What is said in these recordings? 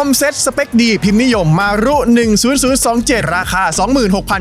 คอมเซ็ตสเปคดีพิมพ์นิยมมารุ 10027 ราคา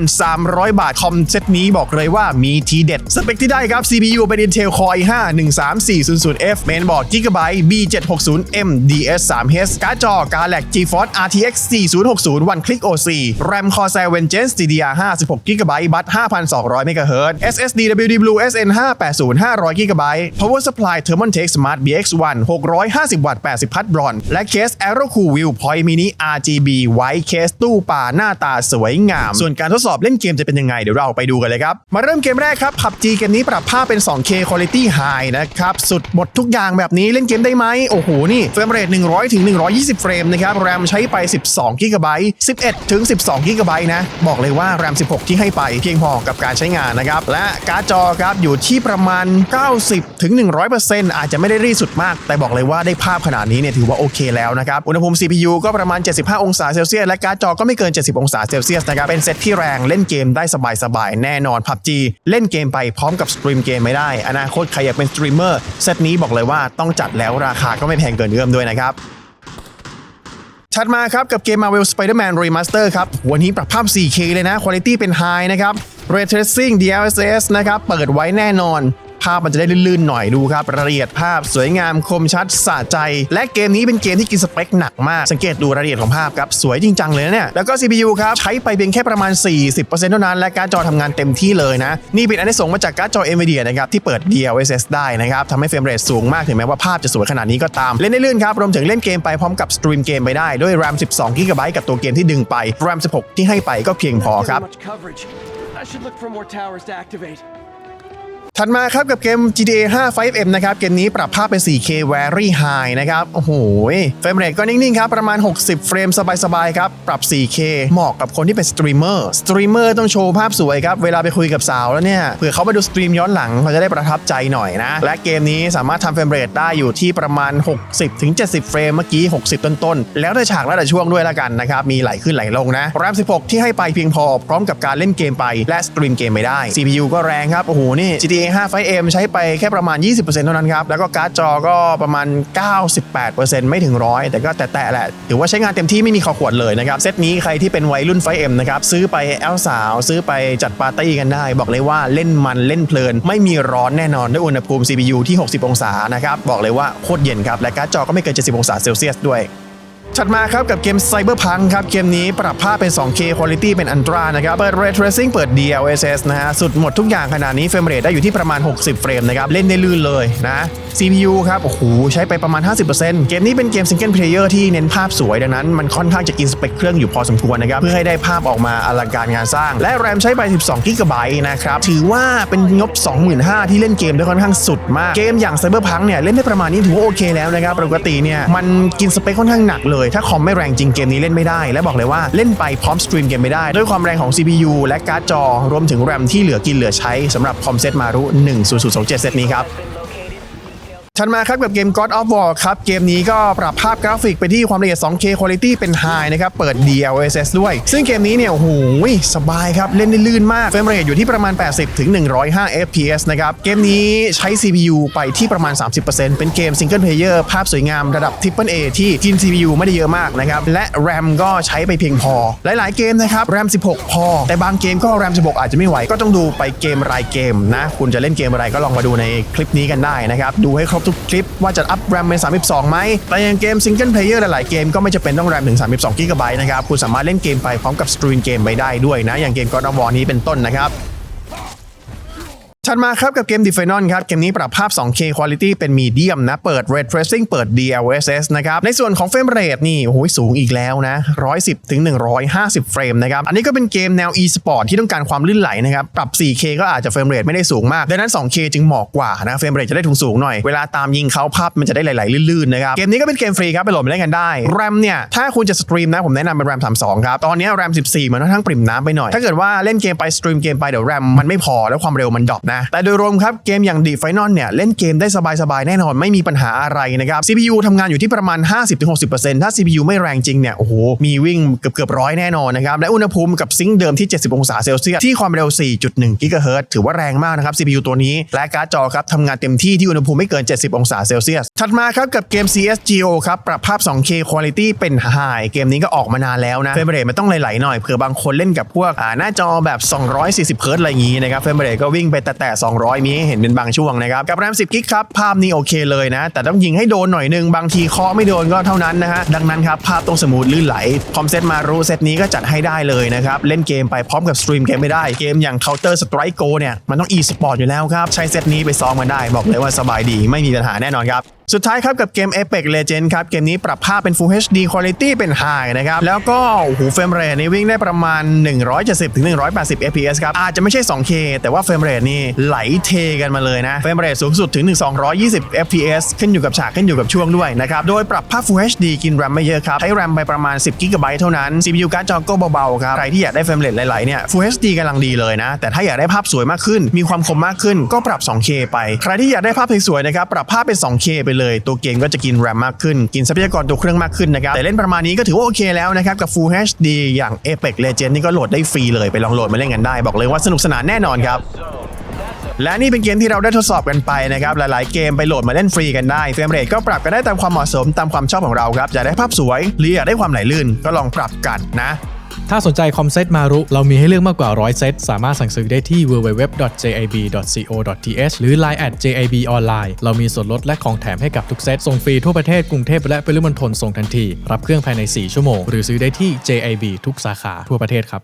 26,300 บาท คอมเซ็ตนี้บอกเลยว่ามีทีเด็ด สเปคที่ได้ครับ CPU เป็น Intel Core i5 13400F เมนบอร์ด Gigabyte B760M DS3H การ์ดจอ Galaxy GeForce RTX 4060 One Click OC RAM Corsair Vengeance DDR5 16GB บัต5,200 MHz SSD WD Blue SN580 500GB Power Supply Thermaltake Smart BX1 650 วัตต์80 พัทบรอน และเคส Aero Cool View Point Mini RGB White Case ตู้ป่าหน้าตาสวยงาม ส่วนการทดสอบเล่นเกมจะเป็นยังไง เดี๋ยวเราไปดูกันเลยครับ มาเริ่มเกมแรกครับ PUBG เกมนี้ปรับภาพเป็น 2K Quality High นะครับ สุดหมดทุกอย่างแบบนี้เล่นเกมได้ไหมโอ้โห นี่เฟรมเรท100ถึง120 เฟรมนะครับแรมใช้ไป 12 GB 11ถึง12 GB นะ บอกเลยว่าแรม 16 ที่ให้ไปเพียงพอกับการใช้งานนะครับและการ์ดจอครับอยู่ที่ประมาณ 90ถึง100%อาจจะไม่ได้รีสุดมาก แต่บอกเลยว่าได้ภาพขนาดนี้เนี่ยถือว่าโอเคแล้วนะครับอุณหภูมิ CPU ก็ประมาณ 75 องศาเซลเซียสและการ์ดจอก็ไม่เกิน 70 องศาเซลเซียสนะครับเป็นเซตที่แรงเล่นเกมได้สบายๆแน่นอน PUBG เล่นเกมไปพร้อมกับสตรีมเกมไม่ได้ อนาคตใครอยากเป็นสตรีมเมอร์เซตนี้บอกเลยว่าต้องจัดแล้วราคาก็ไม่แพงเกินเอื้อมด้วยนะครับถัดมาครับกับเกม Marvel Spider-Man Remaster ครับ วันนี้ปรับภาพ 4K เลยนะ Quality เป็น High นะครับ Ray Tracing DLSS นะครับ เปิดไว้แน่นอน ภาพมันจะได้ลื่นๆหน่อยดูครับรายละเอียดภาพสวยงามคมชัดสะใจ และเกมนี้เป็นเกมที่กินสเปคหนักมาก สังเกตดูรายละเอียดของภาพครับสวยจริงจังเลยนะเนี่ยแล้วก็ CPU ครับใช้ไปเพียงแค่ประมาณ 40%เท่านั้นและการ์ดจอทำงานเต็มที่เลยนะ นี่เป็นอันที่ส่งมาจากการ์ดจอ NVIDIA นะครับที่เปิด DLSS ได้นะครับทำให้เฟรมเรทสูงมากถึงแม้ว่าภาพจะสวยขนาดนี้ก็ตามเล่นได้ลื่นครับรวมถึงเล่นเกมไปพร้อมกับสตรีมเกมไปได้ด้วย RAM 12 GB กับตัวเกมที่ดึงไป RAM 16 ที่ให้ไปก็เพียงพอครับ I should look for more towers to activate. ถัดมาครับกับเกม GTA 5 5M นะครับ เกมนี้ปรับภาพเป็น 4K Very High นะครับ โอ้โห เฟรมเรทก็นิ่ง ๆ ครับ ประมาณ 60 เฟรมสบาย ๆ ครับ ปรับ 4K เหมาะกับคนที่เป็นสตรีมเมอร์สตรีมเมอร์ต้องโชว์ภาพสวยครับ เวลาไปคุยกับสาวแล้วเนี่ยเผื่อเขาไปดูสตรีมย้อนหลังเขาจะได้ประทับใจหน่อยนะ และเกมนี้สามารถทำเฟรมเรทได้อยู่ที่ประมาณ 60-70 เฟรมเมื่อกี้ 60 ต้น ๆ แล้วแต่ฉากแล้วแต่ช่วงด้วยละกันนะครับมีไหลขึ้นไหลลงนะ RAM 16 ที่ให้ไปเพียงพอพร้อมกับการเล่นเกมไปและสตรีมเกมไม่ได้ CPU ก็แรงครับโอ้โหนี่ GTA 5 5M ใช้ไปแค่ประมาณ 20%เท่านั้นครับ แล้วก็การ์ดจอก็ประมาณ 98%ไม่ถึงร้อยแต่ก็แตะๆแหละ ถือว่าใช้งานเต็มที่ไม่มีขอขวดเลยนะครับ เซตนี้ใครที่เป็นวัยรุ่น 5M นะครับ ซื้อไปแอลสาว ซื้อไปจัดปาร์ตี้กันได้ บอกเลยว่าเล่นมันเล่นเพลิน ไม่มีร้อนแน่นอนด้วยอุณหภูมิ CPU ที่ 60 องศานะครับ บอกเลยว่าโคตรเย็นครับ และการ์ดจอก็ไม่เกิน 70 องศาเซลเซียสด้วย ถัดมาครับกับเกม Cyberpunk ครับ เกมนี้ปรับภาพเป็น 2K Quality เป็น Ultra นะครับ เปิด Ray Tracing เปิด DLSS นะฮะ สุดหมดทุกอย่างขนาดนี้เฟรมเรทได้อยู่ที่ประมาณ 60 เฟรมนะครับ เล่นได้ลื่นเลยนะ CPU ครับ โอ้โห ใช้ไปประมาณ 50%เกมนี้เป็นเกม Single Player ที่เน้นภาพสวย ดังนั้นมันค่อนข้างจะกินสเปคเครื่องอยู่พอสมควรนะครับ เพื่อให้ได้ภาพออกมาอลังการงานสร้าง และ RAM ใช้ไป 12 GB นะครับ ถือว่าเป็นงบ 25,000ที่เล่นเกมได้ค่อนข้างสุดมาก เกมอย่าง Cyberpunk เนี่ยเล่นได้ประมาณนี้ถือว่าโอเคแล้วนะครับปกติเนี่ยมันกินสเปคค่อนข้างหนักเลย ถ้าคอมไม่แรงจริงเกมนี้เล่นไม่ได้ และบอกเลยว่าเล่นไปพร้อมสตรีมเกมไม่ได้ ด้วยความแรงของ CPU และการ์ดจอ รวมถึงแรมที่เหลือกินเหลือใช้สำหรับคอมเซตมารุ10027เซตนี้ครับ ถัดมาครับกับเกม God of War ครับ เกมนี้ก็ปรับภาพกราฟิกไปที่ความละเอียด 2K Quality เป็น High นะครับ เปิด DLSS ด้วย ซึ่งเกมนี้เนี่ยโอ้โหสบายครับ เล่นได้ลื่นมากเฟรมเรทอยู่ที่ประมาณ 80 ถึง 105 FPS นะครับ เกมนี้ใช้ CPU ไปที่ประมาณ 30%เป็นเกม Single Player ภาพสวยงามระดับ Triple A ที่กิน CPU ไม่ได้เยอะมากนะครับ และ RAM ก็ใช้ไปเพียงพอ หลาย ๆ เกมนะครับ RAM 16 พอ แต่บางเกมก็ RAM 16 อาจจะไม่ไหวก็ต้องดูไปเกมรายเกมนะคุณจะเล่นเกมอะไรก็ลองมาดูในคลิปนี้กันได้นะครับดูให้ครบทุกคลิปว่าจะอัพแรมเป็น 32 ไหม แต่อย่างเกมซิงเกิลเพลเยอร์หลาย ๆ เกมก็ไม่จะเป็นต้องแรมถึง 32 กิกะไบต์นะครับ คุณสามารถเล่นเกมไปพร้อมกับสตรีมเกมไปได้ด้วยนะ อย่างเกม God of War นี้เป็นต้นนะครับ ถัดมาครับกับเกม d e f e n o n ครับ เกมนี้ปรับภาพ 2K Quality เป็น Medium นะ เปิด Ray Tracing เปิด DLSS นะครับ ในส่วนของเฟรมเรทนี่โอ้โหสูงอีกแล้วนะ 110ถึง150 เฟรมนะครับ อันนี้ก็เป็นเกมแนว e-sport ที่ต้องการความลื่นไหลนะครับ ปรับ 4K ก็อาจจะเฟรมเรทไม่ได้สูงมาก ดังนั้น 2K จึงเหมาะกว่านะ เฟรมเรทจะได้ถูงสูงหน่อย เวลาตามยิงเขาภาพมันจะได้ไหลๆลื่นๆนะครับ เกมนี้ก็เป็นเกมฟรีครับไปโหลดมาเล่นกันได้ RAM เนี่ยถ้าคุณจะสตรีมนะผมแนะนำเป็น RAM 32ครับตอนนี้ RAM 14มันค่อนข้างปริ่มน้ำไปหน่อยถ้าเกิดว่าเล่นเกมไปสตรีมเกมไปเดี๋ยว RAM มันไม่พอแล้วความเร็วมันดรอปนะนะ แต่โดยรวมครับเกมอย่างดีไฟนอลเนี่ยเล่นเกมได้สบายๆแน่นอนไม่มีปัญหาอะไรนะครับ CPU ทำงานอยู่ที่ประมาณ 50-60%ถ้า CPU ไม่แรงจริงเนี่ยโอ้โหมีวิ่งเกือบเกือบร้อยแน่นอนนะครับและอุณหภูมิกับซิงค์เดิมที่ 70 องศาเซลเซียสที่ความเร็ว 4.1 กิกะเฮิรตซ์ถือว่าแรงมากนะครับ CPU ตัวนี้และการ์ดจอครับทำงานเต็มที่ที่อุณหภูมิไม่เกิน 70 องศาเซลเซียสถัดมาครับกับเกม CSGO ครับ ปรับภาพ 2K Quality เป็น High เกมนี้ก็ออกมานานแล้วนะเฟรมเรทมันต้องไหลๆหน่อยเผื่อบางคนเล่นกับพวกหน้าจอแบบ 240เฮิรตอะไรอย่างงี้นะครับเฟรมเรทก็วิ่งไปแต่แต่200 มีให้เห็นเป็นบางช่วงนะครับ กับแรม10กิกครับภาพนี้โอเคเลยนะ แต่ต้องยิงให้โดนหน่อยนึง บางทีเคาะไม่โดนก็เท่านั้นนะฮะ ดังนั้นครับ ภาพต้องสมูทลื่นไหลคอมเซตมารู้เซตนี้ก็จัดให้ได้เลยนะครับเล่นเกมไปพร้อมกับสตรีมเกมไม่ได้เกมอย่าง Counter Strike Go เนี่ยมันต้อง e-sport อยู่แล้วครับใช้เซตนี้ไปซ้อมกันได้บอกเลยว่าสบายดีไม่มีปัญหาแน่นอนครับสุดท้ายครับกับเกม Apex Legends ครับ เกมนี้ปรับภาพเป็น Full HD Quality เป็น High นะครับ แล้วก็โอ้โหเฟรมเรทนี่วิ่งได้ประมาณ 170ถึง180 FPS ครับ อาจจะไม่ใช่ 2K แต่ว่าเฟรมเรทนี่ไหลเทกันมาเลยนะ เฟรมเรทสูงสุดถึง 220 FPS ขึ้นอยู่กับฉากขึ้นอยู่กับช่วงด้วยนะครับ โดยปรับภาพ Full HD กิน RAM ไม่เยอะครับ ใช้ RAM ไปประมาณ 10 GB เท่านั้น CPU การ์ดจอก็เบาๆครับ ใครที่อยากได้เฟรมเรทไหลๆเนี่ย Full HD กำลังดีเลยนะ แต่ถ้าอยากได้ภาพสวยมากขึ้น มีความคมมากขึ้น ก็ปรับ 2K ไป ใครที่อยากได้ภาพสวยๆนะครับ ปรับภาพเป็น 2K ไปเลย ตัวเกมก็จะกิน RAM มากขึ้น กินทรัพยากรตัวเครื่องมากขึ้นนะครับ แต่เล่นประมาณนี้ก็ถือว่าโอเคแล้วนะครับกับ Full HD อย่าง Apex Legend นี่ก็โหลดได้ฟรีเลยไปลองโหลดมาเล่นกันได้ บอกเลยว่าสนุกสนานแน่นอนครับและนี่เป็นเกมที่เราได้ทดสอบกันไปนะครับ หลาย ๆ เกมไปโหลดมาเล่นฟรีกันได้เฟรมเรทก็ปรับกันได้ตามความเหมาะสมตามความชอบของเราครับอยากได้ภาพสวยหรืออยากได้ความไหลลื่นก็ลองปรับกันนะ ถ้าสนใจคอมเซ็ตมารุ เรามีให้เลือกมากกว่า 100 เซต สามารถสั่งซื้อได้ที่ www.jib.co.th หรือ line at jib online เรามีส่วนลดและของแถมให้กับทุกเซต ส่งฟรีทั่วประเทศกรุงเทพและปริมณฑลส่งทันที รับเครื่องภายใน 4 ชั่วโมง หรือซื้อได้ที่ JIB ทุกสาขาทั่วประเทศครับ